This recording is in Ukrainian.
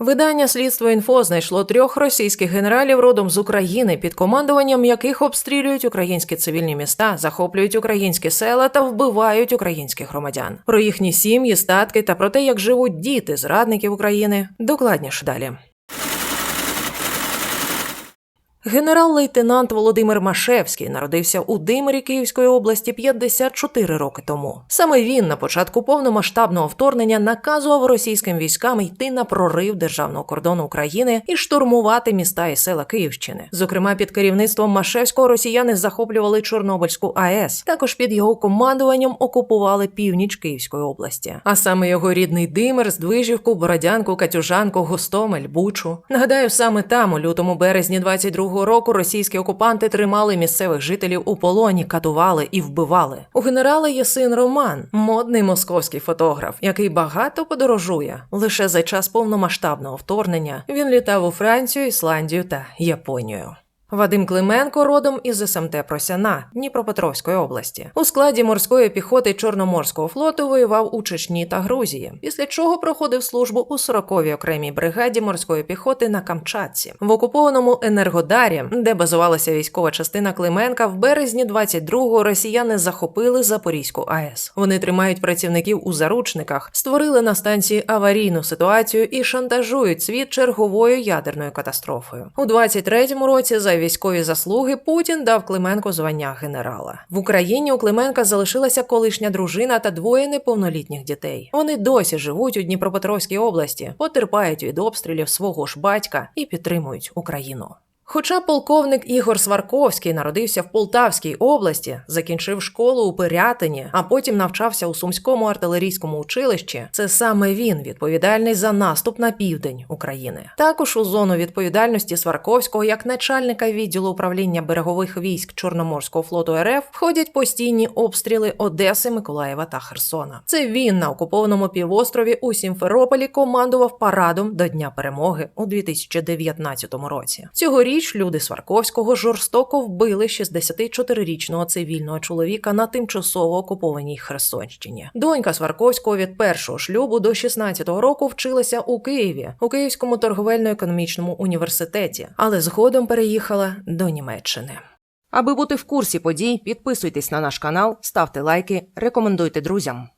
Видання слідство інфо знайшло трьох російських генералів родом з України, під командуванням яких обстрілюють українські цивільні міста, захоплюють українські села та вбивають українських громадян. Про їхні сім'ї, статки та про те, як живуть діти зрадників України. Докладніше далі. Генерал-лейтенант Володимир Машевський народився у Димирі Київської області 54 роки тому. Саме він на початку повномасштабного вторгнення наказував російським військам йти на прорив державного кордону України і штурмувати міста і села Київщини. Зокрема, під керівництвом Машевського росіяни захоплювали Чорнобильську АЕС. Також під його командуванням окупували північ Київської області. А саме його рідний Димир, Здвижівку, Бородянку, Катюжанку, Гостомель, Бучу. Нагадаю, саме там, у лютому березні 22 року, російські окупанти тримали місцевих жителів у полоні, катували і вбивали. У генерала є син Роман, модний московський фотограф, який багато подорожує. Лише за час повномасштабного вторгнення він літав у Францію, Ісландію та Японію. Вадим Клименко родом із СМТ Просяна Дніпропетровської області. У складі морської піхоти Чорноморського флоту воював у Чечні та Грузії, після чого проходив службу у 40-й окремій бригаді морської піхоти на Камчатці. В окупованому Енергодарі, де базувалася військова частина Клименка, в березні 22-го росіяни захопили Запорізьку АЕС. Вони тримають працівників у заручниках, створили на станції аварійну ситуацію і шантажують світ черговою ядерною катастрофою. У 23-му році за військові заслуги Путін дав Клименко звання генерала. В Україні у Клименка залишилася колишня дружина та двоє неповнолітніх дітей. Вони досі живуть у Дніпропетровській області, потерпають від обстрілів свого ж батька і підтримують Україну. Хоча полковник Ігор Сварковський народився в Полтавській області, закінчив школу у Пирятині, а потім навчався у Сумському артилерійському училищі, це саме він відповідальний за наступ на південь України. Також у зону відповідальності Сварковського як начальника відділу управління берегових військ Чорноморського флоту РФ входять постійні обстріли Одеси, Миколаєва та Херсона. Це він на окупованому півострові у Сімферополі командував парадом до Дня перемоги у 2019 році. Цьогоріч люди Сварковського жорстоко вбили 64-річного цивільного чоловіка на тимчасово окупованій Херсонщині. Донька Сварковського від першого шлюбу до 16-го року вчилася у Києві у Київському торговельно-економічному університеті, але згодом переїхала до Німеччини. Аби бути в курсі подій, підписуйтесь на наш канал, ставте лайки, рекомендуйте друзям.